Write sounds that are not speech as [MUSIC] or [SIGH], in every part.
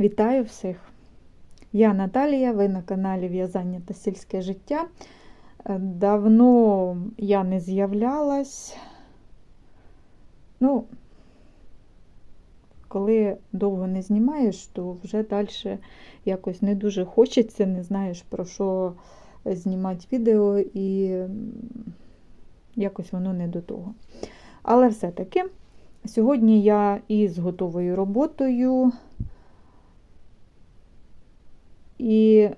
Вітаю всіх! Я Наталія, ви на каналі В'язання та сільське життя. Е, Давно я не з'являлась. Ну, коли довго не знімаєш, то вже далі якось не дуже хочеться, не знаєш про що знімати відео, і якось воно не до того. Але все-таки сьогодні я із готовою роботою. І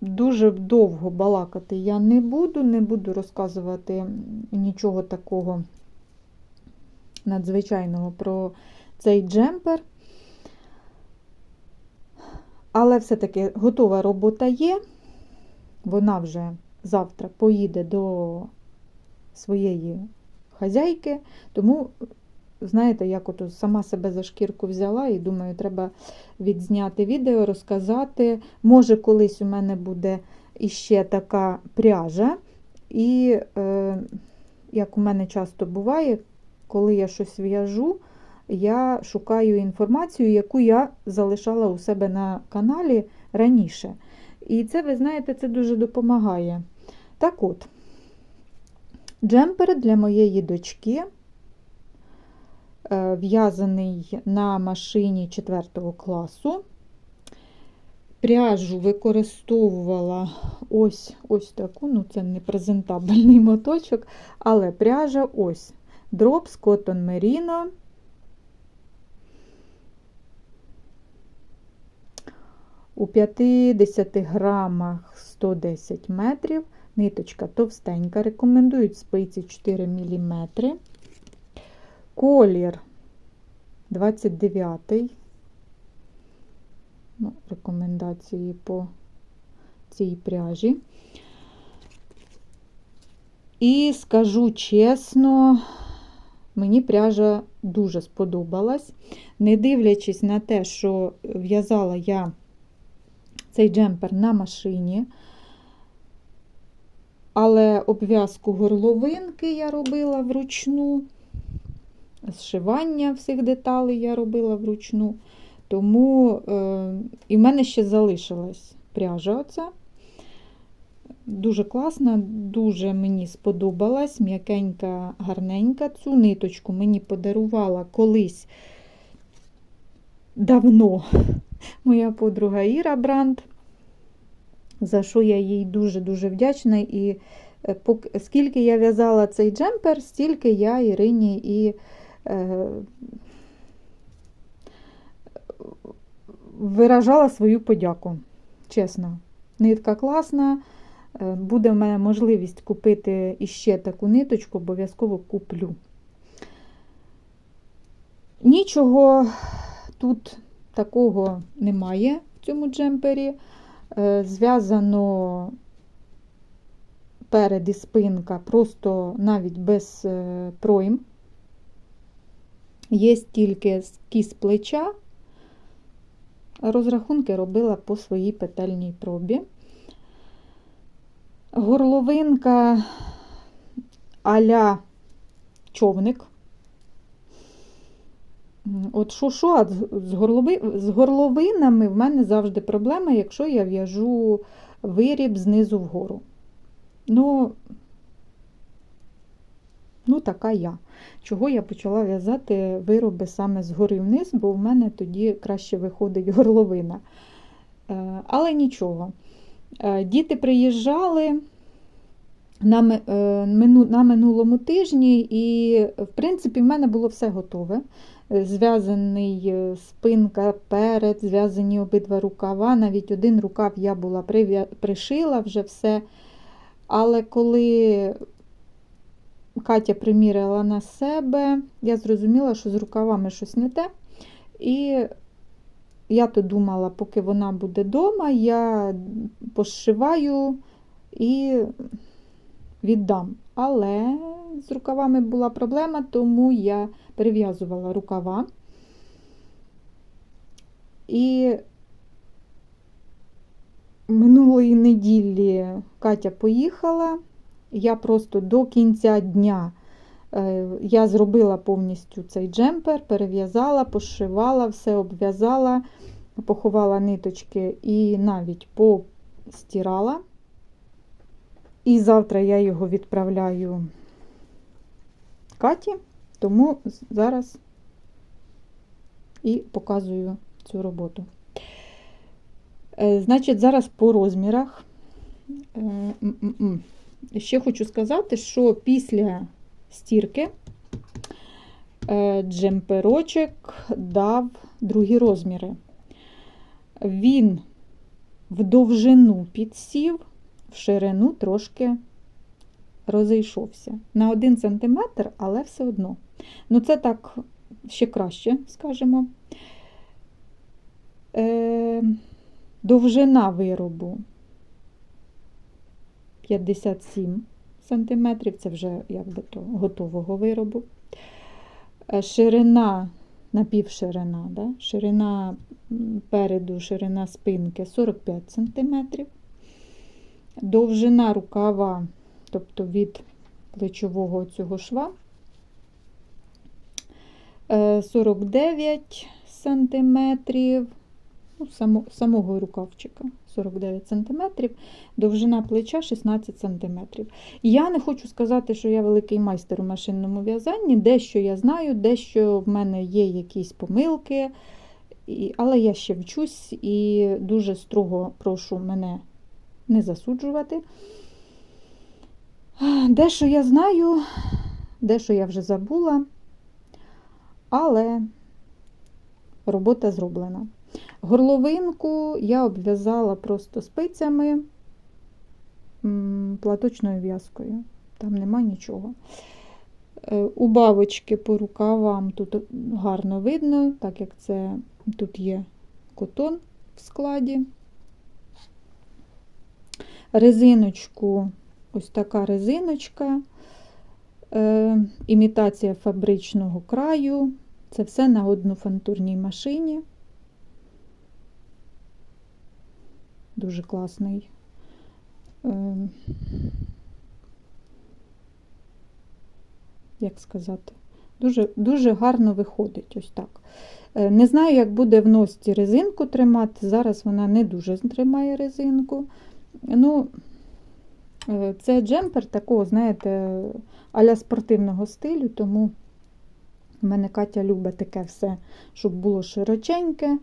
дуже довго балакати я не буду, не буду розказувати нічого такого надзвичайного про цей джемпер. Але все-таки готова робота є. Вона вже завтра поїде до своєї хазяйки, тому знаєте, як ото сама себе за шкірку взяла і думаю, треба відзняти відео, розказати. Може, колись у мене буде іще така пряжа. І, е, як у мене часто буває, коли я щось в'яжу, я шукаю інформацію, яку я залишала у себе на каналі раніше. І це, ви знаєте, це дуже допомагає. Так от, джемпер для моєї дочки в'язаний на машині 4 класу. Пряжу використовувала ось ось таку, ну це не презентабельний моточок, але пряжа ось Drops Cotton Merino. У 50 грамах 110 метрів. Ниточка товстенька. Рекомендують спиці 4 мм. Колір 29. Ну, Рекомендації по цій пряжі. І скажу чесно, мені пряжа дуже сподобалась. Не дивлячись на те, що в'язала я цей джемпер на машині, але обв'язку горловинки я робила вручну. Зшивання всіх деталей я робила вручну. Тому е, і в мене ще залишилась пряжа. оця. Дуже класна, дуже мені сподобалась, м'якенька, гарненька. Цю ниточку мені подарувала колись давно [LAUGHS] моя подруга Іра Бранд, за що я їй дуже-дуже вдячна. І е, скільки я в'язала цей джемпер, стільки я Ірині і виражала свою подяку. Чесно, нитка класна. Е, Буде в мене можливість купити іще таку ниточку, обов'язково куплю. Нічого тут такого немає в цьому джемпері. Е, Зв'язано перед і спинка, просто навіть без е, пройм. Є тільки скіз плеча. Розрахунки робила по своїй петельній пробі. Горловинка аля човник. От що, що, а з, горлови, з горловинами в мене завжди проблема, якщо я в'яжу виріб знизу вгору. Ну, ну, така я. Чого я почала в'язати вироби саме згори вниз, бо в мене тоді краще виходить горловина. Е, Але нічого. Е, Діти приїжджали е, на минулому тижні, і, в принципі, в мене було все готове. Зв'язаний спинка перед, зв'язані обидва рукава. Навіть один рукав я була пришила вже все. Але коли Катя приміряла на себе, я зрозуміла, що з рукавами щось не те. І я то думала, поки вона буде вдома, я пошиваю і віддам. Але з рукавами була проблема, тому я перев'язувала рукава. І минулої неділі Катя поїхала. Я просто до кінця дня Е, Я зробила повністю цей джемпер, перев'язала, пошивала, все обв'язала, поховала ниточки і навіть постирала. І завтра я його відправляю Каті, тому зараз і показую цю роботу. Е, Значить, зараз по розмірах. Ще хочу сказати, що після стірки е, джемперочок дав другі розміри. Він в довжину підсів, в ширину трошки розійшовся. На 1 см, але все одно. Ну, це так ще краще, скажімо. Е, довжина виробу 57 см, це вже якби то готового виробу. Е, Ширина, напівширина, да? ширина переду, ширина спинки 45 см. Довжина рукава, тобто від плечового цього шва, е, 49 сантиметрів ну, само, самого рукавчика 49 см, довжина плеча 16 см. Я не хочу сказати, що я великий майстер у машинному в'язанні. Дещо я знаю, дещо в мене є якісь помилки, і, але я ще вчусь і дуже строго прошу мене не засуджувати. Дещо я знаю, дещо я вже забула, але робота зроблена. Горловинку я обв'язала просто спицями платочною в'язкою. Там нема нічого. Е, У бабочки по рукавам тут гарно видно, так як це тут є котон в складі. Резиночку, ось така резиночка, е, імітація фабричного краю. Це все на однофантурній машині. Дуже класний. е, Як сказати? Дуже, дуже гарно виходить ось так. Е, Не знаю, як буде в носці резинку тримати. Зараз вона не дуже тримає резинку. Ну, е, це джемпер такого, знаєте, аля спортивного стилю, тому в мене Катя любить таке все, щоб було широченьке.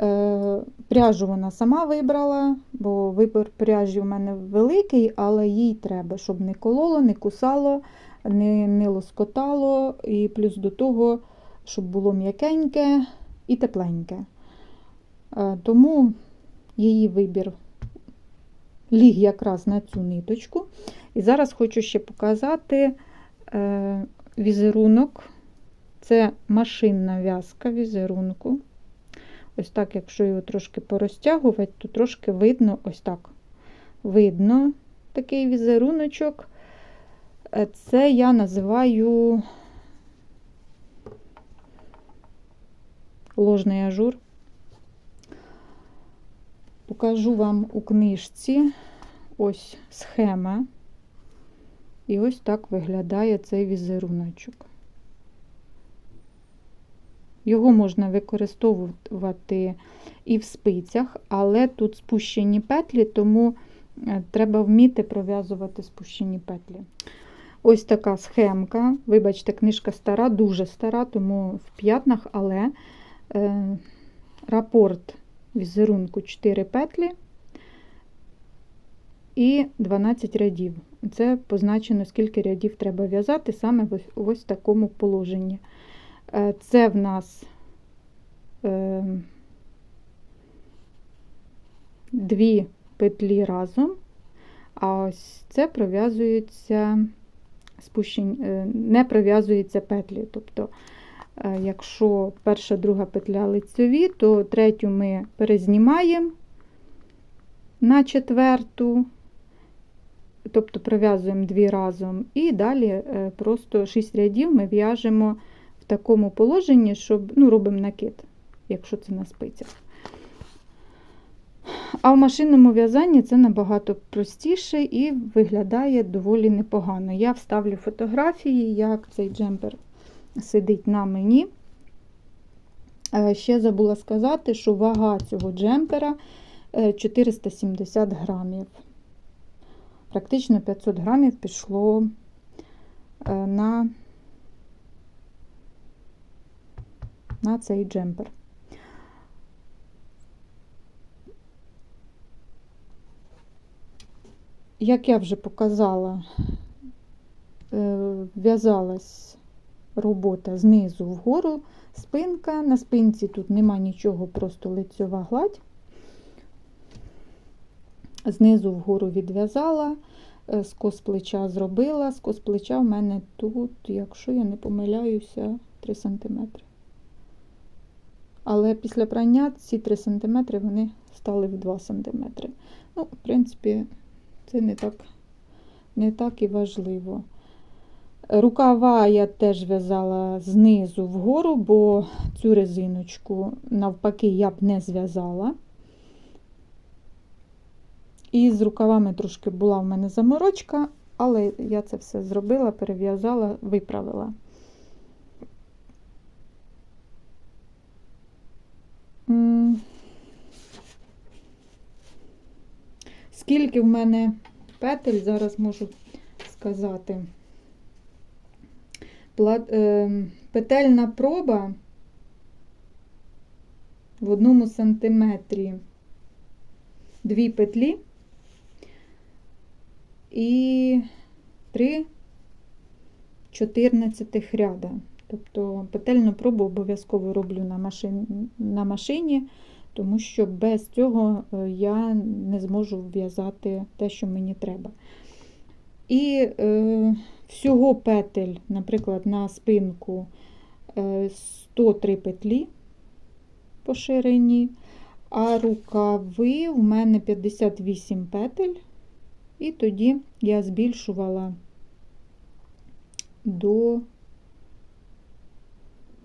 Е, Пряжу вона сама вибрала, бо вибір пряжі в мене великий, але їй треба, щоб не кололо, не кусало, не, не лоскотало, і плюс до того, щоб було м'якеньке і тепленьке. Е, Тому її вибір ліг якраз на цю ниточку. І зараз хочу ще показати е, візерунок. Це машинна в'язка візерунку. Ось так, якщо його трошки порозтягувати, то трошки видно, ось так. Видно такий візеруночок. Е, Це я називаю ложний ажур. Покажу вам у книжці ось схема. І ось так виглядає цей візеруночок. Його можна використовувати і в спицях, але тут спущені петлі, тому е, треба вміти пров'язувати спущені петлі. Ось така схемка. Вибачте, книжка стара, дуже стара, тому в п'ятнах, але е, рапорт візерунку 4 петлі і 12 рядів. Це позначено, скільки рядів треба в'язати саме в ось такому положенні. Е, Це в нас е, дві петлі разом, а ось це пров'язується спущень, е, не пров'язується петлі. Тобто, е, якщо перша, друга петля лицеві, то третю ми перезнімаємо на четверту, тобто пров'язуємо дві разом, і далі просто 6 рядів ми в'яжемо такому положенні, щоб ну, робимо накид, якщо це на спицях. А в машинному в'язанні це набагато простіше і виглядає доволі непогано. Я вставлю фотографії, як цей джемпер сидить на мені. Е, Ще забула сказати, що вага цього джемпера е, 470 грамів. Практично 500 грамів пішло е, на, на цей джемпер. Як я вже показала, е, в'язалась робота знизу вгору, спинка. На спинці тут нема нічого, просто лицьова гладь. Знизу вгору відв'язала, е, скос плеча зробила. Скос плеча в мене тут, якщо я не помиляюся, 3 см. Але після прання ці 3 см вони стали в 2 см. Ну, в принципі, це не так, не так і важливо. Рукава я теж в'язала знизу вгору, бо цю резиночку, навпаки, я б не зв'язала. І з рукавами трошки була в мене заморочка, але я це все зробила, перев'язала, виправила. Скільки в мене петель, зараз можу сказати. Е, Петельна проба в одному сантиметрі дві петлі і 3 14 ряда. Тобто петельну пробу обов'язково роблю на машині, тому що без цього е, я не зможу в'язати те, що мені треба. І е, всього петель, наприклад, на спинку е, 103 петлі по ширині, а рукави у мене 58 петель, і тоді я збільшувала до,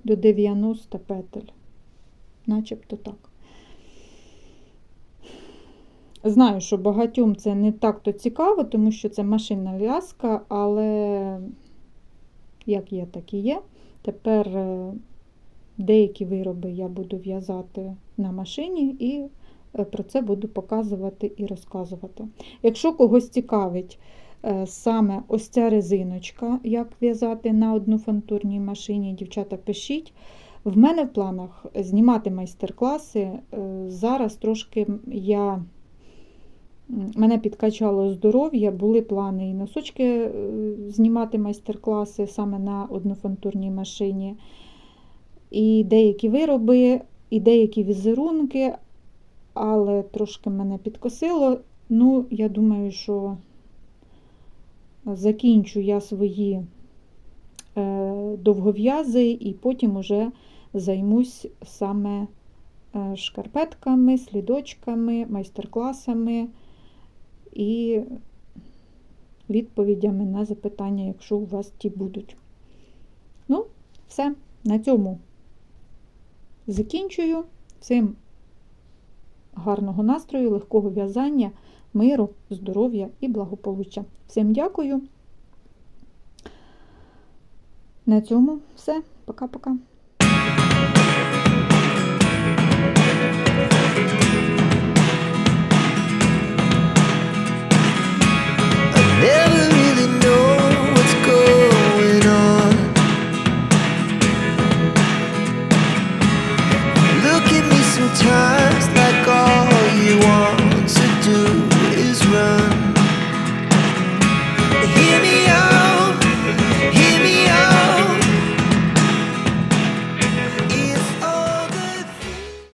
до 90 петель, начебто так. Знаю, що багатьом це не так-то цікаво, тому що це машинна в'язка, але як є, так і є. Тепер е, деякі вироби я буду в'язати на машині і е, про це буду показувати і розказувати. Якщо когось цікавить е, саме ось ця резиночка, як в'язати на однофантурній машині, дівчата, пишіть. В мене в планах знімати майстер-класи. Зараз трошки я Мене підкачало здоров'я, були плани і носочки е, знімати майстер-класи саме на однофантурній машині, і деякі вироби, і деякі візерунки, але трошки мене підкосило. Ну, я думаю, що закінчу я свої е, довгов'язи і потім уже займусь саме е, шкарпетками, слідочками, майстер-класами і відповідями на запитання, якщо у вас ті будуть. Ну, все, на цьому закінчую. Всім гарного настрою, легкого в'язання, миру, здоров'я і благополуччя. Всім дякую. На цьому все. Пока-пока.